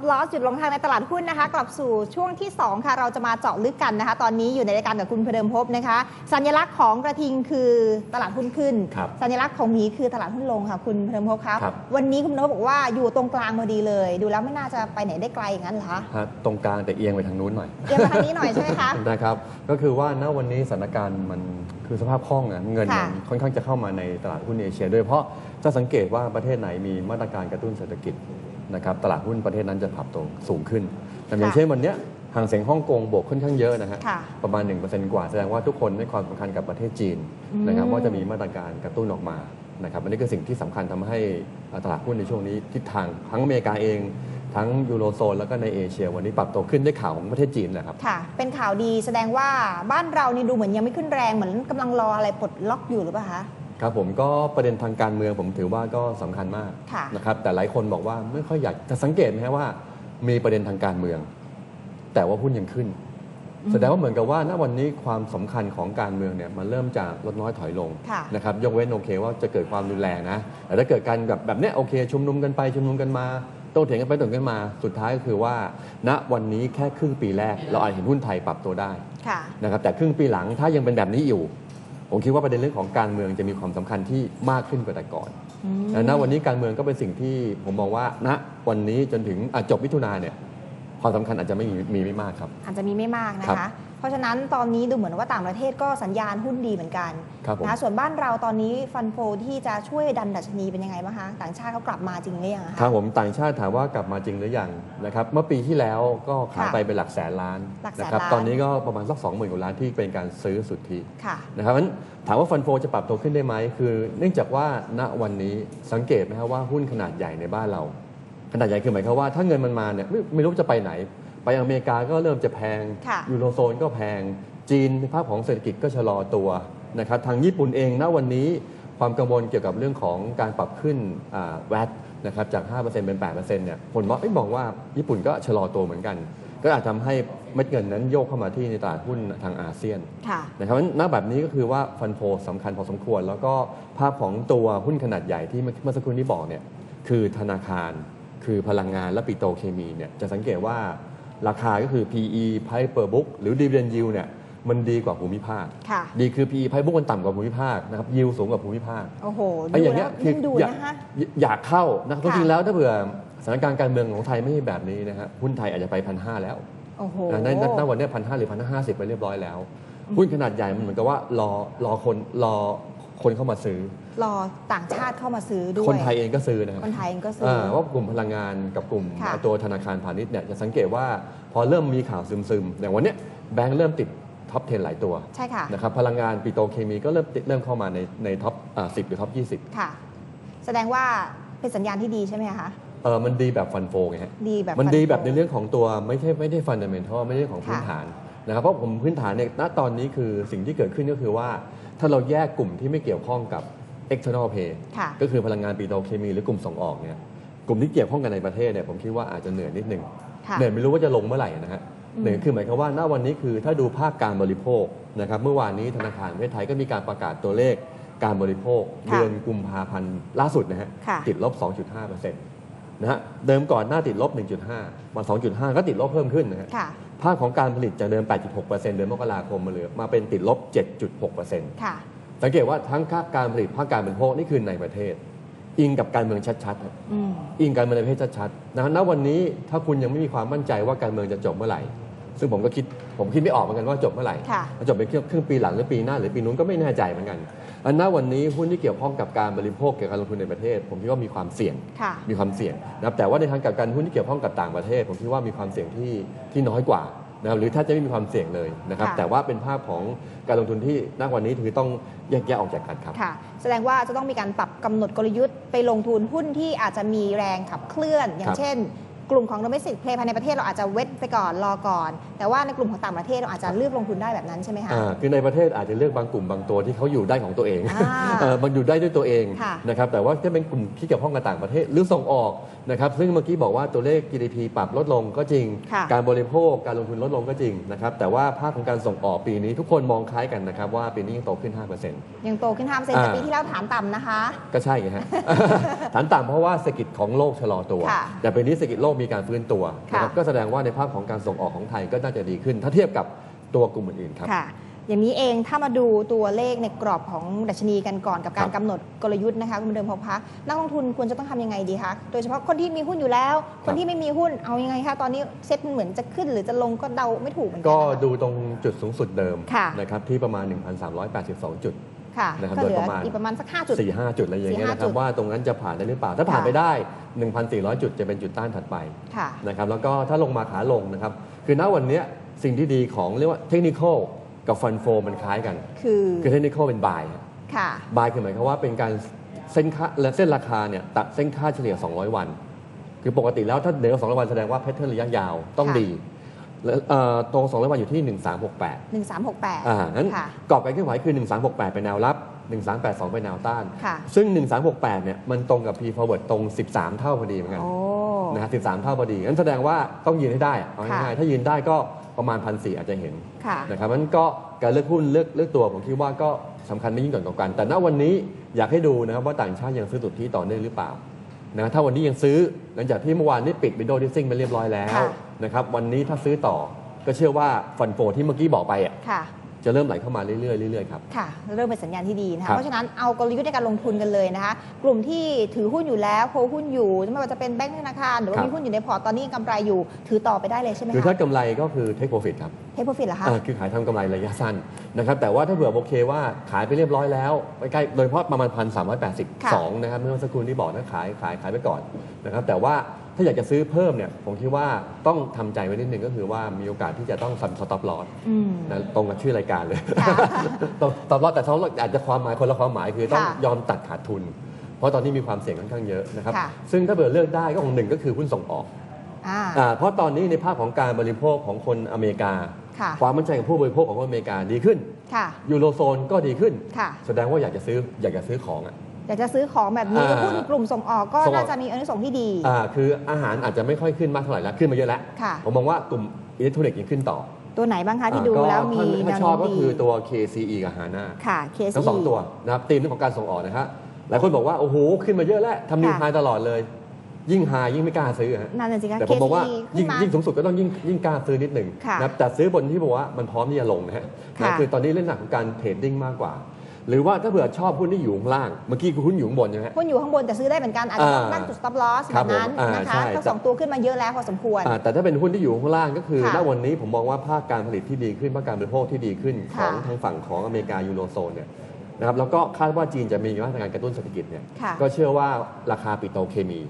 ตับลอสจุดลงทางในตลาดหุ้นนะคะ กลับสู่ช่วงที่ 2 ค่ะ เราจะมาเจาะลึกกันนะคะ ตอนนี้อยู่ในรายการกับคุณพเดิมภพนะคะ สัญลักษณ์ของกระทิงคือตลาดหุ้นขึ้นครับสัญลักษณ์ของหมีคือตลาดหุ้นลงค่ะ คุณพเดิมภพครับครับ วันนี้คุณพเดิมภพบอกว่าอยู่ตรงกลางพอดีเลย ดูแล้วไม่น่าจะไปไหนได้ไกลอย่างนั้นเหรอคะฮะตรงกลางแต่เอียงไปทางนู้นหน่อยเดี๋ยวมาทางนี้หน่อยใช่ไหมคะนะครับก็คือว่าณวันนี้สถานการณ์มันคือสภาพคล่องอะเงินค่ะมันค่อนข้างจะเข้ามาในตลาดหุ้นเอเชียโดยเฉพาะจะสังเกตว่าประเทศไหนมีมาตรการกระตุ้นเศรษฐกิจ นะครับตลาดหุ้นประเทศนั้นจะปรับตัวสูงขึ้นแต่อย่างเช่นวันเนี้ยห่างเสียงฮ่องกงบวกค่อนข้างเยอะนะฮะค่ะประมาณ 1%กว่าแสดงว่าทุกคนให้ความสำคัญกับประเทศจีนอืมนะครับว่าจะมีมาตรการกระตุ้นออกมานะครับอันนี้คือสิ่งที่สำคัญทำให้ตลาดหุ้นในช่วงนี้ทิศทางทั้งอเมริกาเองทั้งยูโรโซนแล้วก็ในเอเชีย วันนี้ปรับตัวขึ้นด้วยข่าวของประเทศจีนนะครับ ค่ะ เป็นข่าวดีแสดงว่าบ้านเรานี่ดูเหมือนยังไม่ขึ้นแรงเหมือนกำลังรออะไรปลดล็อกอยู่หรือเปล่าคะ ครับผมก็ประเด็นทางการเมืองผมถือว่าก็สำคัญมากค่ะ นะครับแต่หลายคนบอกว่าไม่ค่อยอยากจะสังเกตไหมฮะว่า มีประเด็นทางการเมือง แต่ว่าหุ้นยังขึ้น แสดงว่าเหมือนกับว่าณวันนี้ความสำคัญของการเมืองเนี่ยมันเริ่มจากลดน้อยถอยลงค่ะนะครับยกเว้นโอเคว่าจะเกิดความรุนแรงนะแต่ถ้าเกิดการแบบแบบเนี้ยโอเค ชุมนุมกันไปชุมนุมกันมาโต้เถียงกันไปโต้เถียงกันมาสุดท้ายก็คือว่า ณวันนี้แค่ครึ่งปีแรก เราอาจเห็นหุ้นไทยปรับตัวได้ค่ะ นะครับแต่ครึ่งปีหลังถ้ายังเป็นแบบนี้อยู่ ผมคิดว่าประเด็นเรื่องของการเมืองจะมีความสำคัญที่มากขึ้นกว่าแต่ก่อนอืมและณวันนี้การเมืองก็เป็นสิ่งที่ผมมองว่าณวันนี้จนถึงอะจบมิถุนาเนี่ยความสำคัญอาจจะไม่มีมีไม่มากครับ อาจจะมีไม่มากนะครัคะบ เพราะฉะนั้นตอนนี้ดูเหมือนว่าต่างประเทศก็สัญญาณหุ้นดีเหมือนกันครับผมนะคะส่วนบ้านเราตอนนี้ฟันโฟที่จะช่วยดันดัชนีเป็นยังไงบ้างคะต่างชาติเขากลับมาจริงหรือยังอะครัคะบผมต่างชาติถามว่ากลับมาจริงหรือยังนะครับเมื่อปีที่แล้วก็ขายค่ะไปเป็นหลักแสนล้านหลักแสนนะครับล้านตอนนี้ก็ประมาณสักสองหมื่นกว่าล้านที่เป็นการซื้อสุทธิค่ะนะครับเพราะฉะนั้นถามว่าฟันโฟจะปรับตัวขึ้นได้ไหมคือ เนื่องจากว่าณวันนี้สังเกตไหมครับว่าหุ้นขนาดใหญ่ในบ้านเราขนาดใหญ่คือหมายความว่าถ้าเงินมันมาเนี่ยไม่ไม่รู้จะไปไหน ไปอเมริกาก็เริ่มจะแพงค่ะยูโรโซนก็แพง จีนภาพของเศรษฐกิจก็ชะลอตัวนะครับทางญี่ปุ่นเองณวันนี้ความกังวลเกี่ยวกับเรื่องของการปรับขึ้นแวดนะครับจาก 5%เป็น 8%เนี่ยผมมองเอ้ยมองว่าญี่ปุ่นก็ชะลอตัวเหมือนกัน ก็อาจทำให้เม็ดเงินนั้นโยกเข้ามาที่ในตลาดหุ้นทางอาเซียนค่ะนะครับเพราะฉะนั้นณแบบนี้ก็คือว่าฟันโฟสำคัญพอสมควร แล้วก็ภาพของตัวหุ้นขนาดใหญ่ที่เมื่อเมื่อสักครู่นี้บอกเนี่ยคือธนาคาร คือพลังงานและปิโตรเคมีเนี่ยจะสังเกตว่า ราคาก็คือ PE Price per book หรือ Dividend Yield เนี่ยมันดีกว่าภูมิภาค ค่ะดีคือ PE Price book มันต่ำกว่าภูมิภาคนะครับ yield สูงกว่าภูมิภาคโอ้โหไอ้ดูอย่างแล้เงี้วยคือยิ่งดูอยากนะคะ อยากเข้านะครับค่ะจริงๆแล้วถ้าเผื่อสถานการณ์การเมืองของไทยไม่ใช่แบบนี้นะฮะหุ้นไทยอาจจะไปพันห้าแล้วโอ้โห นะในในณวันเนี้พันห้าหรือพันห้าสิบไปเรียบร้อยแล้ว หุ้นขนาดใหญ่มันเหมือนกับว่ารอรอคนรอ คนเข้ามาซื้อ รอต่างชาติเข้ามาซื้อด้วย คนไทยเองก็ซื้อนะครับคนไทยเองก็ซื้ออ่าว่ากลุ่มพลังงานกับกลุ่มค่ะตัวธนาคารพาณิชย์เนี่ยจะสังเกตว่าพอเริ่มมีข่าวซึมๆอย่างวันเนี้ยแบงก์เริ่มติดท็อป 10 หลายตัวใช่ค่ะนะครับพลังงานปิโตรเคมีก็เริ่มติดเริ่มเข้ามาในในท็อปอ่า10หรือท็อป20ค่ะ แสดงว่าเป็นสัญญาณที่ดีใช่ไหมคะเออมันดีแบบฟันโฟไงฮะดีแบบมันดีแบบฟัในโฟเรื่องของตัวไม่ใช่ไม่ได้ฟันเดเมนทัลไม่ใช่ของพื้นฐาน นะครับเพราะผมพื้นฐานเนี่ยณตอนนี้คือสิ่งที่เกิดขึ้นก็คือว่า ถ้าเราแยกกลุ่มที่ไม่เกี่ยวข้องกับ external pay ค่ะก็คือพลังงานปิโตรเคมีหรือกลุ่มส่งออกเนี่ยกลุ่มที่เกี่ยวข้องกันในประเทศเนี่ยผมคิดว่าอาจจะเหนื่อยนิดนึงค่ะเหนื่อยไม่รู้ว่าจะลงเมื่อไหร่นะฮะอืมเหนื่อยคือหมายความว่าณวันนี้คือถ้าดูภาคการบริโภคนะครับเมื่อวานนี้ธนาคารประเทศไทยก็มีการประกาศตัวเลขการบริโภคค่ะเดือนกุมภาพันธ์ล่าสุดนะฮะค่ะติดลบ 2.5%นะฮะเดิมก่อนหน้าติดลบ 1.5มา2.5 ก็ติดลบเพิ่มขึ้นนะฮะค่ะ ภาคของการผลิตจากเดิม 8.6%เดือนมกราคมมาเหลือมาเป็นติดลบ 7.6%ค่ะ สังเกตว่าทั้งภาคการผลิตภาคการบริโภคนี่คือในประเทศ อิงกับการเมืองชัดๆครับอืมอิงการเมืองในประเทศชัดๆนะณวันนี้ถ้าคุณยังไม่มีความมั่นใจว่าการเมืองจะจบเมื่อไหร่ ซึ่งผมก็คิด ผมคิดไม่ออกเหมือนกันว่าจบเมื่อไหร่ค่ะจบเป็นครึ่งครึ่งปีหลังหรือปีหน้าหรือปีนู้นก็ไม่แน่ใจเหมือนกันอันณวันนี้หุ้นที่เกี่ยวข้องกับการบริโภคเกี่ยวกับการลงทุนในประเทศ ผมคิดว่ามีความเสี่ยงค่ะมีความเสี่ยงนะครับแต่ว่าในทางกลับกันหุ้นที่เกี่ยวข้องกับต่างประเทศ ผมคิดว่ามีความเสี่ยงที่ที่น้อยกว่านะครับหรือถ้าจะไม่มีความเสี่ยงเลยนะครับค่ะแต่ว่าเป็นภาพของการลงทุนที่ณวันนี้ถือต้องแยกแยะออกจากกันครับค่ะแสดงว่าจะต้องมีการปรับกำหนดกลยุทธ์ไปลงทุนหุ้นที่อาจจะมีแรงขับเคลื่อน อย่าครังบเช่น กลุ่มของ domestic play ภายในประเทศเราอาจจะเวทไปก่อนรอก่อน แต่ว่าในกลุ่มของต่างประเทศเราอาจจะเลือกลงทุนได้แบบนั้นใช่ไหมคะอ่าคือในประเทศอาจจะเลือกบางกลุ่มบางตัวที่เขาอยู่ได้ของตัวเองอ่าเออมันอยู่ได้ด้วยตัวเองค่ะนะครับแต่ว่าถ้าเป็นกลุ่มที่เกี่ยวข้องกับต่างประเทศหรือส่งออกนะครับซึ่งเมื่อกี้บอกว่าตัวเลข GDP ปรับลดลงก็จริงค่ะการบริโภคการลงทุนลดลงก็จริงนะครับแต่ว่าภาพของการส่งออกปีนี้ทุกคนมองคล้ายกันนะครับว่าปีนี้ยังโตขึ้น 5%ยังโตขึ้น 5%แต่อ่าปีที่แล้วฐานต่ำนะคะ ก็ใช่ไงฮะฐานต่ำเพราะว่าเศรษฐกิจของโลกชะลอตัวค่ะแต่ปีนี้เศรษฐกิจโลกมีการฟื้นตัวนะครับค่ะก็แสดงว่าในภาพของการส่งออกของไทยก็น่าจะดีขึ้น ถ้าเทียบกับตัวกลุ่มอื่นๆครับค่ะ อย่างนี้เองถ้ามาดูตัวเลขในกรอบของดัชนีกันก่อนกับการครับกำหนดกลยุทธ์นะคะคุณเดิมพบคะนักลงทุนควรจะต้องทำยังไงดีคะโดยเฉพาะคนที่มีหุ้นอยู่แล้ว คนที่ไม่มีหุ้นเอายังไงคะตอนนี้เซ็ตมันเหมือนจะขึ้นหรือจะลงก็เดาไม่ถูกเหมือนกัก็นะคะดูตรงจุดสูงสุดเดิมค่ะนะครับที่ประมาณ 1,382 จุด ค่ะนะครับก็เหลืโดยอประมาณ อีกประมาณสักห้าจุด 4 5 จุดอะไรอย่างเงี้ย4-5นะคจุรับดว่าตรงนั้นจะผ่านได้หรือเปล่า ถ้าผ่านค่ะ ไปได้ 1,400 จุดจะเป็นจุดต้านถัดไปค่ะ นะครับแล้วก็ถ้าลงมาขาลงนะครับคือณวันเนี้ยสิ่งที่ดีของเรียกว่าเทคนิคกับฟันโฟมันคล้ายกัน คือคือเทคนิคเป็นบาย ค่ะ บายคือหมายความว่าเป็นการเส้นค่าและเส้นราคาเนี่ยตัดเส้นค่าเฉลี่ย 200 วัน คือปกติแล้วถ้าเหนือ200 วันแสดงว่าแพทเทิร์นระยะยาวต้องค่ะ ดี แล้วเอ่อตรง200วันอยู่ที่ 1368 1368 อ่างั้นค่ะ กรอบการเคลื่อนไหวคือ 1368 เป็นแนวรับ 1382 เป็นแนวต้าน ค่ะ ซึ่ง 1368 เนี่ยมันตรงกับ P forward ตรง 13 เท่าพอดีเหมือนกันโอ้ นะฮะ13 เท่าพอดีงั้นแสดงว่าต้องยืนให้ได้อะเอาค่ะง่ายๆถ้ายืนได้ก็ประมาณพันสี่อาจจะเห็นค่ะ นะครับมันก็การเลือกหุ้นเลือกเลือกตัวผมคิดว่าก็สำคัญไม่ยิ่งกว่ากัน แต่ณวันนี้อยากให้ดูนะครับว่าต่างชาติยังซื้อสุทธิต่อเนื่องหรือเปล่านะถ้าวันนี้ยังซื้อหลังจากที่เมื่อวานนี้ปิดวินโดว์ดิซิ่งไปเรียบร้อยแล้ว ค่ะ นะครับวันนี้ถ้าซื้อต่อก็เชื่อว่าฟันโฟที่เมื่อกี้บอกไปอะค่ะ จะเริ่มไหลเข้ามาเรื่อยๆเรื่อยๆครับค่ะ เริ่มเป็นสัญญาณที่ดีนะครัคะบเพราะฉะนั้นเอากลยุทธ์ในการลงทุนกันเลยนะคะ กลุ่มที่ถือหุ้นอยู่แล้วโคหุ้นอยู่ไม่ว่าจะเป็นแบงก์ธนาคารหรือว่าครับมีหุ้นอยู่ในพอร์ตตอนนี้กำไรอยู่ ถือต่อไปได้เลยใช่ไหมคือคะถ้ากำไรก็คือ take profit ครับ เทคโปรฟิตเหรอคะ อ่าคือขายทำกำไรระยะสั้นนะครับแต่ว่าถ้าเผื่อโอเคว่าขายไปเรียบร้อยแล้วใกล้ๆโดยเฉพาะประมาณพันสามร้อยแปดสิบค่ะสองนะครับเมื่อสักครู่ที่บอกนะขายขายขายไปก่อนนะครับแต่ว่าถ้าอยากจะซื้อเพิ่มเนี่ยผมคิดว่าต้องทำใจไว้นิดนึงก็คือว่ามีโอกาสที่จะต้องซันสต็อปลอสอืม นะตรงกับชื่อรายการเลยค่ะ ต้องสต็อปลอสแต่สต็อปลอสอาจจะความหมายคนละความหมายคือต้องค่ะยอมตัดขาดทุน เพราะตอนนี้มีความเสี่ยงค่อนข้างเยอะนะครับค่ะ ซึ่งถ้าเผื่อเลือกได้ก็คงหนึ่งก็คือหุ้นส่งออก อ่า อ่าเพราะตอนนี้ในภาพของการบริโภคของคนอเมริกา ค่ะความมั่นใจของผู้บริโภคของคนอเมริกาดีขึ้นค่ะ ยูโรโซนก็ดีขึ้น ค่ะ แสดงว่าอยากจะซื้ออยากจะซื้อของอะ อยากจะซื้อของแบบนี้อ่าหุ้นกลุ่มส่งออกก็ส่งออก น่าจะมีอานิสงส์ที่ดี อ่าคืออาหารอาจจะไม่ค่อยขึ้นมากเท่าไหร่แล้วขึ้นมาเยอะแล้วค่ะ ผมมองว่ากลุ่มอิเล็กทรอนิกส์ยังขึ้นต่อตัวไหนบ้างคะที่อ่าดูก็แล้วมีถ้าแนถ้าวชอบโน้มก็ดีคือตัว KCE กับ HANA ค่ะ KCE ทั้งสองตัวนะครับธีมเรื่องของการส่งออกนะครับหลายคนบอกว่า โอ้โห ขึ้นมาเยอะแล้วทำนิวค่ะไฮตลอดเลย ยิ่งไฮยิ่งไม่กล้าซื้อฮะนั่นน่ะสิคะแต่ผมบอกว่า KCE ยิ่งขึ้นมายิ่งสูงสุดก็ต้องยิ่งยิ่งกล้าซื้อนิดหนึ่งค่ะนะครับแต่ซื้อบนที่บอกว่ามันพร้อมที่จะลงนะฮะค่ะนะคือตอนนี้เล่นหนักของการเทรดดิ้งมากกว่า หรือว่าถ้าเผื่อชอบหุ้นที่อยู่ข้างล่างเมื่อกี้คือหุ้นอยู่ข้างบนใช่ไหมฮะ หุ้นอยู่ข้างบนแต่ซื้อได้เหมือนกันอาจจะต้องอ่าตั้งจุด stop loss คแบรับบนั้นผมอ่านะคะใช่ทั้งสองตัวขึ้นมาเยอะแล้วพอสมควรอ่าแต่ถ้าเป็นหุ้นที่อยู่ข้างล่างก็คือค่ะณวันนี้ผมมองว่าภาคการผลิตที่ดีขึ้นภาคการบริโภคที่ดีขึ้นขค่ะองทางฝั่งของอเมริกายูโรโซนเนี่ยนะครับแล้วก็คาดว่าจีนจะมีมาตรการกระตุ้นเศรษฐกิจเนี่ยค่ะก็เชื่อว่าราคาปิโตรเคมี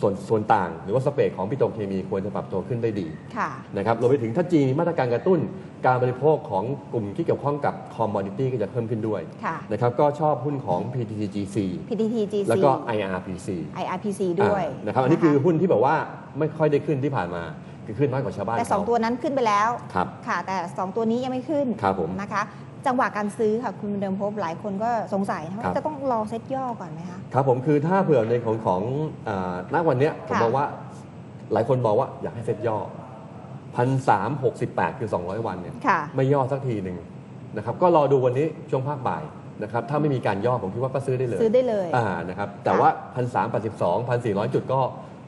ส่วนส่วนต่างหรือว่าสเปรดของปิโตรเคมีควรจะปรับตัวขึ้นได้ดีค่ะนะครับรวมไปถึงถ้าจีนมีมาตรการกระตุ้น การบริโภคของกลุ่มที่เกี่ยวข้องกับคอมมอดิตี้ก็จะเพิ่มขึ้นด้วยค่ะนะครับก็ชอบหุ้นของ PTTGC PTTGC แล้วก็ IRPC IRPC ด้วยอ่านะครับอันนี้คือหุ้นที่แบบว่าไม่ค่อยได้ขึ้นที่ผ่านมาคือขึ้นน้อยกว่าชาวบ้านแต่สองเขาตัวนั้นขึ้นไปแล้วครับค่ะแต่สองตัวนี้ยังไม่ขึ้นครับผมนะคะ จังหวะการซื้อค่ะคุณเดิมพบหลายคนก็สงสัยนะครัว่าบจะต้องรอเซ็ตย่อก่อนไหมคะครับผมคือถ้าเผื่อในของของอ่าณวันเนี้ยผมค่ะมองว่าหลายคนบอกว่าอยากให้เซ็ตย่อพันสามหกสิบแปดคือ200วันเนี่ยค่ะไม่ย่อสักทีหนึ่งนะครับก็รอดูวันนี้ช่วงภาคบ่ายนะครับถ้าไม่มีการย่อผมคิดว่าก็ซื้อได้เลยซื้อได้เลยอ่านะครับแต่ว่าพันสามแปดสิบสองพันสี่ร้อยจุดก็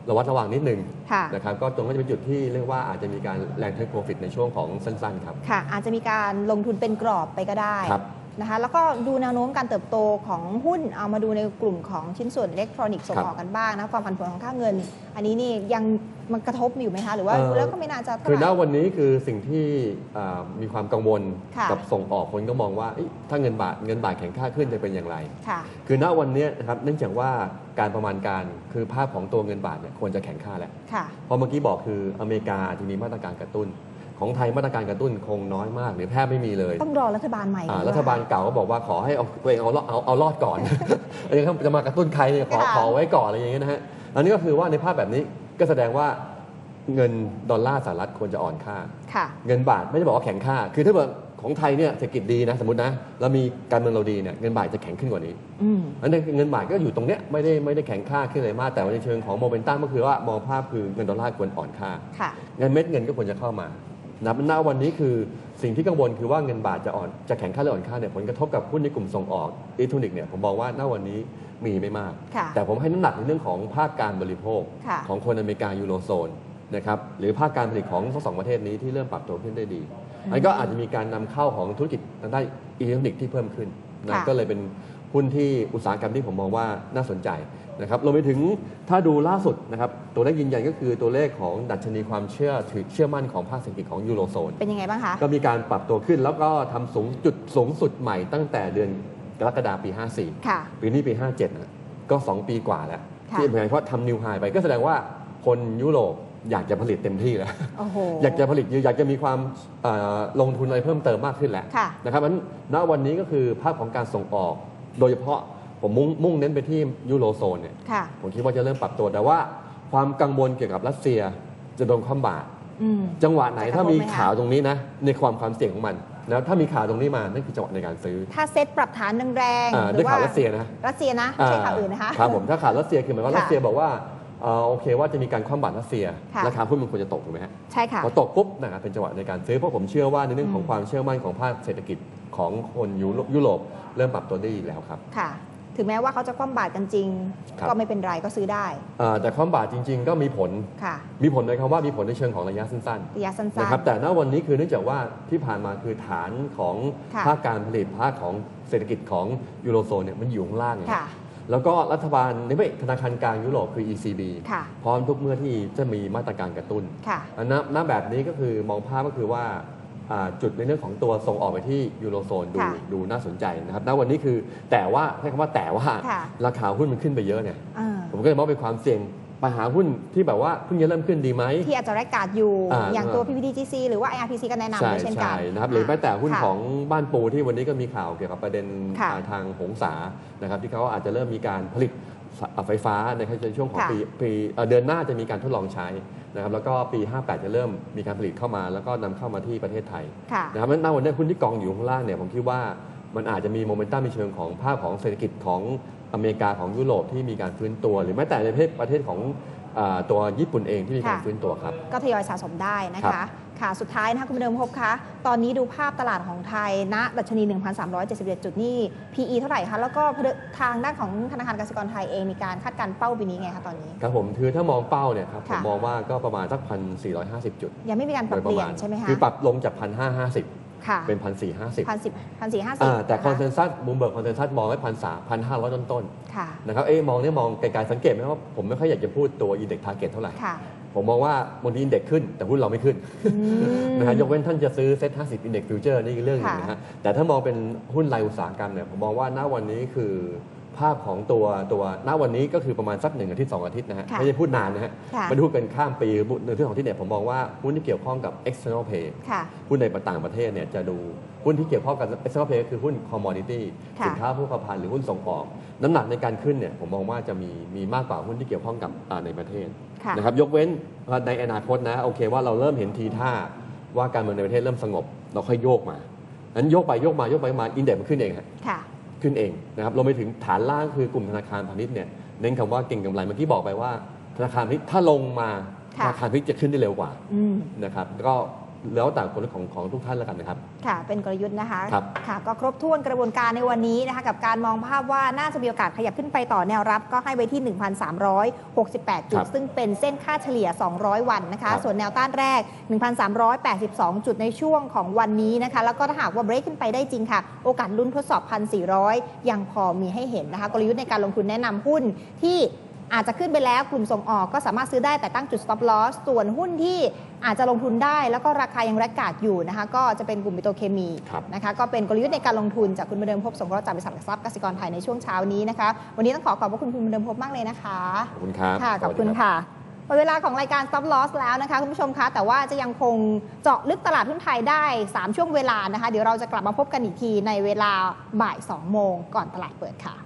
ระวัดระวังนิดนึงค่ะ นะครับก็ตรงก็จะเป็นจุดที่เรียกว่าอาจจะมีการแรงเทคโปรฟิตในช่วงของสั้นๆครับ ค่ะอาจจะมีการลงทุนเป็นกรอบไปก็ได้ครับ นะคะแล้วก็ดูแนวโน้มการเติบโตของหุ้นเอามาดูในกลุ่มของชิ้นส่วนอิเล็กทรอนิกส์ส่งครับออกกันบ้างนะความผันผวนของค่าเงิน อันนี้นี่ยังมันกระทบอยู่ไหมคะหรือว่าเอ่อดูแล้วก็ไม่น่าจะเท่าคือไหณร่วันนี้คือสิ่งที่อ่ามีความกังวลค่ะกับส่งออกคนก็มองว่าเอ๊ะถ้าเงินบาทเงินบาทแข็งค่าขึ้นจะเป็นอย่างไร ค่ะ คือณวันนี้นะครับเนื่องจากว่าการประมาณการคือภาพของตัวเงินบาทเนี่ยควรจะแข็งค่าแล้วค่ะ เพราะเมื่อกี้บอกคืออเมริกาจะมีมาตรการกระตุ้น ของไทยมาตรการกระตุ้นคงน้อยมาก หรือแทบไม่มีเลย ต้องรอรัฐบาลใหม่อ่าก่อนรัฐบาลเก่าก็บอกว่าขอให้เอาตัวเองเอาเอาเอารอดก่อนอันนี้จะมากระตุ้นใครเนี่ยขอค่ะขอไว้ก่อนอะไรอย่างเงี้ยนะฮะอันนี้ก็คือว่าในภาพแบบนี้ก็แสดงว่าเงินดอลลาร์สหรัฐควรจะอ่อนค่าค่ะเงินบาทไม่ได้บอกว่าแข็งค่า คือถ้าเกิดของไทยเนี่ยเศรษฐกิจดีนะสมมตินะแล้วมีการเมืองเราดีเนี่ยเงินบาทจะแข็งขึ้นกว่านี้อืมอันนี้เงินบาทก็อยู่ตรงเนี้ยไม่ได้ไม่ได้แข็งค่าขึ้นเลยมาก แต่ว่าในเชิงของโมเมนตัมก็คือว่ามองภาพคือเงินดอลลาร์ควรอ่อนค่าค่ะเงินเม็ดเงินก็ควรจะเข้ามา นะณวันนี้คือสิ่งที่กังวลคือว่าเงินบาทจะอ่อนจะแข็งค่าหรืออ่อนค่าเนี่ยผลกระทบกับหุ้นในกลุ่มส่งออกอิเล็กทรอนิกส์เนี่ยผมบอกว่าณวันนี้มีไม่มากค่ะแต่ผมให้น้ำหนักในเรื่องของภาคการบริโภคค่ะของคนอเมริกายูโรโซนนะครับหรือภาคการผลิตของทั้งสองประเทศนี้ที่เริ่มปรับตัวขึ้นได้ดีอันนก็อาจจะมีการนำเข้าของธุรกิจทางด้านอิเล็กทรอนิกส์ที่เพิ่มขึ้นนะค่ะก็เลยเป็น หุ้นที่อุตสาหกรรมที่ผมมองว่าน่าสนใจนะครับรวมไปถึงถ้าดูล่าสุดนะครับตัวเลขยืนยันก็คือตัวเลขของดัชนีความเชื่อถือเชื่อมั่นของภาคเศรษฐกิจของยูโรโซนเป็นยังไงบ้างคะ ก็มีการปรับตัวขึ้นแล้วก็ทำสูงจุดสูงสุดใหม่ตั้งแต่เดือนกรกฎาคมปี 54 ค่ะ ปีนี้ปี 57นะก็ 2 ปีกว่าแล้วค่ะที่เหมือนเพราะทำนิวไฮไปก็แสดงว่าคนยุโรปอยากจะผลิตเต็มที่แล้วโอ้โหอยากจะผลิตอยากจะมีความเอ่อลงทุนอะไรเพิ่มเติมมากขึ้นแล้วค่ะนะครับนั้นณวันนี้ก็คือภาพของการส่งออก โดยเฉพาะผมมุ่งมุ่งเน้นไปที่ยูโรโซนเนี่ยค่ะ ผมคิดว่าจะเริ่มปรับตัวแต่ว่า ความกังวลเกี่ยวกับรัสเซียจะโดนความบาดอืม จังหวะไหนจะกระทบถ้ามีไหมคะ ข่าวตรงนี้นะในความความเสี่ยงของมันนะถ้ามีข่าวตรงนี้มานั่นคือจังหวะในการซื้อถ้าเซตปรับฐานแรงอ่าๆหได้รือว่าข่าวรัสเซียนะรัสเซียนะไม่ใช่ข่าวอื่นนะคะ ครับผมถ้าข่าวรัสเซียคือหมายว่าค่ะ รัสเซียบอกว่า เอ่อโอเคว่าจะมีการคว่ำบาตรรัสเซียค่ะ ราคาหุ้นมันควรจะตกถูกไหมฮะใช่ค่ะ พอตกปุ๊บนะครับเป็นจังหวะในการซื้อเพราะผมเชื่อว่าในเรื่องของอืมความเชื่อมั่นของภาคเศรษฐกิจของคนยุโรยุโรปเริ่มปรับตัวได้ดีแล้วครับ ค่ะ ถึงแม้ว่าเขาจะคว่ำบาตรกันจริง ครับ ก็ไม่เป็นไรก็ซื้อได้ อ่าแต่ความบาตรจริง ๆ ก็มีผลค่ะ มีผลในคำว่ามีผลในเชิงของระยะสั้นระยะสั้ๆนนะครับแต่ณวันนี้คือเนื่องจากว่าที่ผ่านมาคือฐานของค่ะ ภาคการผลิตภาคของเศรษฐกิจของยูโรโซนเนี่ยมันอยู่ข้างล่างไงๆค่ะ แล้วก็รัฐบาลในไม่ธนาคารกลางยุโรปคือ ECB ค่ะพร้อมทุกเมื่อที่จะมีมาตรการกระตุ้นค่ะอันนั้นณแบบนี้ก็คือมองภาพก็คือว่าอ่าจุดในเรื่องของตัวส่งออกไปที่ยูโรโซนดูค่ะดูน่าสนใจนะครับณวันนี้คือแต่ว่าใช้คำว่าแต่ว่าค่ะราคาหุ้นมันขึ้นไปเยอะเนี่ยอ่าผมก็เลยมองเป็นความเสี่ยง ไปหาหุ้นที่แบบว่าเพิ่งจะเริ่มขึ้นดีไหม ที่อาจจะแรกการ์ดอยู่อ่า อย่างตัว PPTGC หรือว่า IRPC ก็แนะนำใช่ด้วยเช่นกัน ใช่นะครับหรือแม้แต่หุ้นค่ะของบ้านปูที่วันนี้ก็มีข่าวเกี่ยวกับประเด็นค่ะอ่าทางหงสานะครับที่เขาอาจจะเริ่มมีการผลิตไฟฟ้าในช่วงของค่ะปีปีเอ่อเดือนหน้าจะมีการทดลองใช้นะครับแล้วก็ปี 58 จะเริ่มมีการผลิตเข้ามา แล้วก็นำเข้ามาที่ประเทศไทยค่ะ นะครับเพราะฉะนั้นณวันนี้หุ้นที่กองอยู่ข้างล่างเนี่ยผมคิดว่ามันอาจจะมีโมเมนตัมในเชิงของภาพของเศรษฐกิจของ อเมริกาของยุโรปที่มีการฟื้นตัว หรือแม้แต่ในประเทศประเทศของอ่าตัวญี่ปุ่นเองที่มีการค่ะฟื้นตัวครับ ก็ทยอยสะสมได้นะครัคะบค่ะสุดท้ายนะคะคุณเดิมพบคะตอนนี้ดูภาพตลาดของไทยณดัชนี 1,371จุดนี่ PE เท่าไหร่คะ แล้วก็ทางด้านของธนาคารกสิกรไทยเองมีการคาดการณ์เป้าปีนี้ไงคะตอนนี้ครับผมคือถ้ามองเป้าเนี่ยครับผมค่ะมองว่าก็ประมาณสักพันสี่ร้อยห้าสิบจุด ยังไม่มีการปโดรับยปเประลี่ยมานณใช่ไหมคะคือปรับลงจากพันห้าห้าสิบ ค่ะเป็นพันสี่ห้าสิบพันสิบพันสี่ห้าสิบแต่คอนเซนแซสบูมเบิร์กคอนเซนแซสมองไว้พันสามพันห้าร้อยต้นค่ะๆนะครับเอ๊ะมองเนี่ยมองไกลๆสังเกตไหมว่าผมไม่ค่อยอยากจะพูดตัวอินเด็กซ์ทาร์เก็ตเท่าไหร่ค่ะผมมองว่าบางทีอินเด็กซ์ขึ้น แต่หุ้นเราไม่ขึ้นอืมนะฮะยกเว้นท่านจะซื้อเซ็ต50 Index Future นี่คือเรื่องหนึงนะฮะแต่ถ้ามองเป็นหุ้นรายอุตสาหกรรมเนี่ยผมมองว่าณวันนี้คือ ภาพของตัวตัวณวันนี้ก็คือประมาณสักหนึ่งอาทิตย์สองอาทิตย์นะฮะ ค่ะไม่ใช่พูดนานนะฮะค่ะไม่ได้พูดกันข้ามปีหนึ่งอาที่สองอาทิตย์เนี่ยผมมองว่าหุ้นที่เกี่ยวข้องกับ external pay ค่ะ หุ้นในต่างประเทศเนี่ยจะดูหุ้นที่เกี่ยวข้องกับ external pay ก็คือหุ้น commodity ค่ะสินค้าโภคภัณฑ์หรือหุ้นส่งออก น้ำหนักในการขึ้นเนี่ยผมมองว่าจะมีมีมากกว่าหุ้นที่เกี่ยวข้องกับอ่าในประเทศค่ะ นะครับยกเว้นในอนาคตนะโอเคว่าเราเริ่มเห็นทีท่าว่าการเมืองในประเทศเริ่มสงบ เราค่อยโยกมานั้นโยกไปโยกมาโยกไปมาอินเด็กซ์มันขึ้นเองฮะ ค่ะ ขึ้นเองนะครับรวมไปถึงฐานล่างคือกลุ่มธนาคารพาณิชย์เนี่ยเน้นคำว่าเก่งกำไรเมื่อกี้บอกไปว่า ธนาคารพาณิชย์ถ้าลงมาธค่ะ นาคารพาณิชย์จะขึ้นได้เร็วกว่าอืม นะครับก็ แล้วแต่คนของของทุกท่านแล้วกันนะครับ ค่ะ เป็นกลยุทธ์นะคะครับค่ะ ก็ครบถ้วนกระบวนการในวันนี้นะคะกับการมองภาพว่าน่าจะมีโอกาสขยับขึ้นไปต่อแนวรับ ก็ให้ไว้ที่ 1,368 จุคดรับซึ่งเป็นเส้นค่าเฉลี่ย 200 วันนะคะครับส่วนแนวต้านแรก 1,382 จุดในช่วงของวันนี้นะคะ แล้วก็ถ้าหากว่าเบรกขึ้นไปได้จริงค่ะ โอกาสลุ้นทดสอบ 1,400 ยังพอมีให้เห็นนะคะ กลยุทธ์ในการลงทุนแนะนำหุ้นที่ อาจจะขึ้นไปแล้วกลุ่มส่งออกก็สามารถซื้อได้แต่ตั้งจุด stop loss ส่วนหุ้นที่อาจจะลงทุนได้ แล้วก็ราคายังแรกกาดอยู่นะคะก็จะเป็นกลุ่มปิโตรเคมีครับนะคะก็เป็นกลยุทธ์ในการลงทุนจากคุณประเดิมพบสงเคราะห์จากบริษัทหลักทรัพย์กสิกรไทยในช่วงเช้านี้นะคะวันนี้ต้องขอขอบพระคุณคุณประเดิมพบมากเลยนะคะขอบคุณครับค่ะขอบคุณสวัสดีรับค่ะหมดเวลาของรายการ Stop Loss แล้วนะคะคุณผู้ชมคะ แต่ว่าจะยังคงเจาะลึกตลาดหุ้นไทยได้ 3 ช่วงเวลานะคะ เดี๋ยวเราจะกลับมาพบกันอีกทีในเวลาบ่าย 2 โมงก่อนตลาดเปิดค่ะ